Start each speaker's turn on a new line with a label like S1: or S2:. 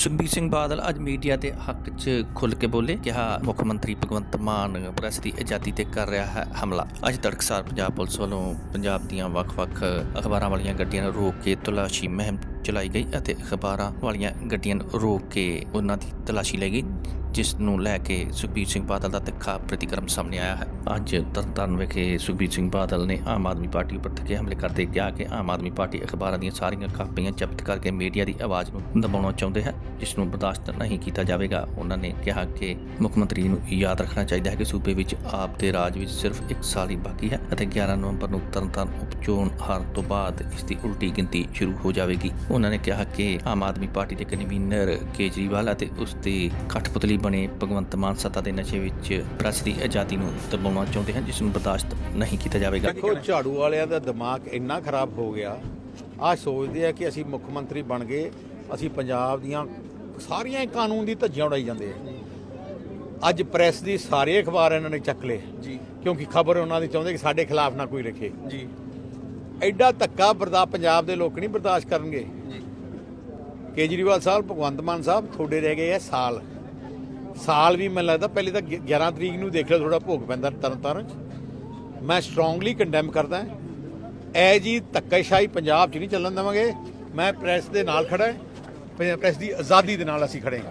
S1: ਸੁਖਬੀਰ ਸਿੰਘ ਬਾਦਲ ਅੱਜ ਮੀਡੀਆ ਦੇ ਹੱਕ 'ਚ ਖੁੱਲ ਕੇ ਬੋਲੇ, ਕਿਹਾ ਮੁੱਖ ਮੰਤਰੀ ਭਗਵੰਤ ਮਾਨ ਪ੍ਰੈਸ ਦੀ ਆਜ਼ਾਦੀ ਤੇ ਕਰ ਰਿਹਾ ਹੈ ਹਮਲਾ। ਅੱਜ ਤੜਕਸਾਰ ਪੰਜਾਬ ਪੁਲਿਸ ਵੱਲੋਂ ਪੰਜਾਬ ਦੀਆਂ ਵੱਖ-ਵੱਖ ਅਖਬਾਰਾਂ ਵਾਲੀਆਂ ਗੱਡੀਆਂ ਨੂੰ ਰੋਕ ਕੇ ਤਲਾਸ਼ੀ ਮੁਹਿੰਮ ਚਲਾਈ ਗਈ ਅਤੇ ਅਖਬਾਰਾਂ ਵਾਲੀਆਂ ਗੱਡੀਆਂ ਨੂੰ ਰੋਕ ਕੇ ਉਹਨਾਂ ਦੀ ਤਲਾਸ਼ੀ ਲਈ ਗਈ, ਜਿਸ ਨੂੰ ਲੈ ਕੇ ਸੁਖਬੀਰ ਸਿੰਘ ਬਾਦਲ ਦਾ ਤਿੱਖਾ ਪ੍ਰਤੀਕਰਮ ਸਾਹਮਣੇ ਆਇਆ ਹੈ। ਅੱਜ ਤਰਨਤਾਰਨ ਵਿਖੇ ਸੁਖਬੀਰ ਸਿੰਘ ਬਾਦਲ ਨੇ ਆਮ ਆਦਮੀ ਪਾਰਟੀ ਉੱਪਰ ਤਿੱਖੇ ਹਮਲੇ ਕਰਦੇ ਕਿਹਾ ਕਿ ਆਮ ਆਦਮੀ ਪਾਰਟੀ ਅਖਬਾਰਾਂ ਦੀਆਂ ਸਾਰੀਆਂ ਕਾਪੀਆਂ ਜ਼ਬਤ ਕਰਕੇ ਮੀਡੀਆ ਦੀ ਆਵਾਜ਼ ਨੂੰ ਦਬਾਉਣਾ ਚਾਹੁੰਦੇ ਹੈ, ਜਿਸ ਨੂੰ ਬਰਦਾਸ਼ਤ ਨਹੀਂ ਕੀਤਾ ਜਾਵੇਗਾ। ਉਹਨਾਂ ਨੇ ਕਿਹਾ ਕਿ ਮੁੱਖ ਮੰਤਰੀ ਨੂੰ ਯਾਦ ਰੱਖਣਾ ਚਾਹੀਦਾ ਹੈ ਕਿ ਸੂਬੇ ਵਿੱਚ ਆਪ ਦੇ ਰਾਜ ਵਿੱਚ ਸਿਰਫ 1 ਸਾਲ ਹੀ ਬਾਕੀ ਹੈ ਅਤੇ 11 ਨਵੰਬਰ ਨੂੰ ਤਰਨਤਾਰਨ ਉਪਚੋਣ ਹਾਰਨ ਤੋਂ ਬਾਅਦ ਇਸ ਦੀ ਉਲਟੀ ਗਿਣਤੀ ਸ਼ੁਰੂ ਹੋ ਜਾਵੇਗੀ। ਉਹਨਾਂ ਨੇ ਕਿਹਾ ਕਿ ਆਮ ਆਦਮੀ ਪਾਰਟੀ ਦੇ ਕਨਵੀਨਰ ਕੇਜਰੀਵਾਲ ਅਤੇ ਉਸ ਦੇ ਕਠਪੁਤਲੀ ਬਣੇ ਭਗਵੰਤ ਮਾਨ ਸੱਤਾ ਦੇ ਨਸ਼ੇ ਵਿੱਚ ਪ੍ਰੈਸ ਦੀ ਆਜ਼ਾਦੀ ਨੂੰ ਦਬਾਉਣਾ ਚਾਹੁੰਦੇ ਹਨ ਜਿਸ ਨੂੰ ਬਰਦਾਸ਼ਤ ਨਹੀਂ ਕੀਤਾ ਜਾਵੇਗਾ।
S2: ਦੇਖੋ ਝਾੜੂ ਵਾਲਿਆਂ ਦਾ ਦਿਮਾਗ ਇੰਨਾ ਖਰਾਬ ਹੋ ਗਿਆ। ਆ ਸੋਚਦੇ ਆ ਕਿ ਅਸੀਂ ਮੁੱਖ ਮੰਤਰੀ ਬਣ ਗਏ ਅਸੀਂ ਪੰਜਾਬ ਦੀਆਂ ਸਾਰੀਆਂ ਕਾਨੂੰਨ ਦੀ ਧੱਜੀਆਂ ਉਡਾਈ ਜਾਂਦੇ ਆ। ਅੱਜ ਪ੍ਰੈਸ ਦੀ ਸਾਰੇ ਅਖਬਾਰ ਇਹਨਾਂ ਨੇ ਚੱਕ ਲਏ
S3: ਜੀ।
S2: ਕਿਉਂਕਿ ਖਬਰ ਉਹਨਾਂ ਦੀ ਚਾਹੁੰਦੇ ਕਿ ਸਾਡੇ ਖਿਲਾਫ ਨਾ ਕੋਈ ਰੱਖੇ।
S3: ਜੀ।
S2: ਐਡਾ ਧੱਕਾ ਬਰਦਾ ਪੰਜਾਬ ਦੇ ਲੋਕ ਨਹੀਂ ਬਰਦਾਸ਼ਤ ਕਰਨਗੇ। ਕੇਜਰੀਵਾਲ ਸਾਹਿਬ, ਭਗਵੰਤ ਮਾਨ ਸਾਹਿਬ ਤੁਹਾਡੇ ਰਹਿ ਗਏ ਆ ਸਾਲ। ਸਾਲ ਵੀ ਮੈਨੂੰ ਲੱਗਦਾ ਪਹਿਲੇ ਤਾਂ 11 ਤਰੀਕ ਨੂੰ ਦੇਖ ਲਿਓ ਥੋੜਾ ਭੋਗ ਪੈਂਦਾ ਤਰਨਤਾਰਨ। ਚ ਮੈਂ ਸਟਰੋਂਗਲੀ ਕੰਡੈਮ ਕਰਦਾ ਐ ਜੀ ਧੱਕੇਸ਼ਾਹੀ ਪੰਜਾਬ 'ਚ ਨਹੀਂ ਚੱਲਣ ਦੇਵਾਂਗੇ। ਮੈਂ ਪ੍ਰੈਸ ਦੇ ਨਾਲ ਖੜਾ ਹਾਂ। ਪ੍ਰੈਸ ਦੀ ਆਜ਼ਾਦੀ ਦੇ ਨਾਲ ਅਸੀਂ ਖੜੇ ਹਾਂ।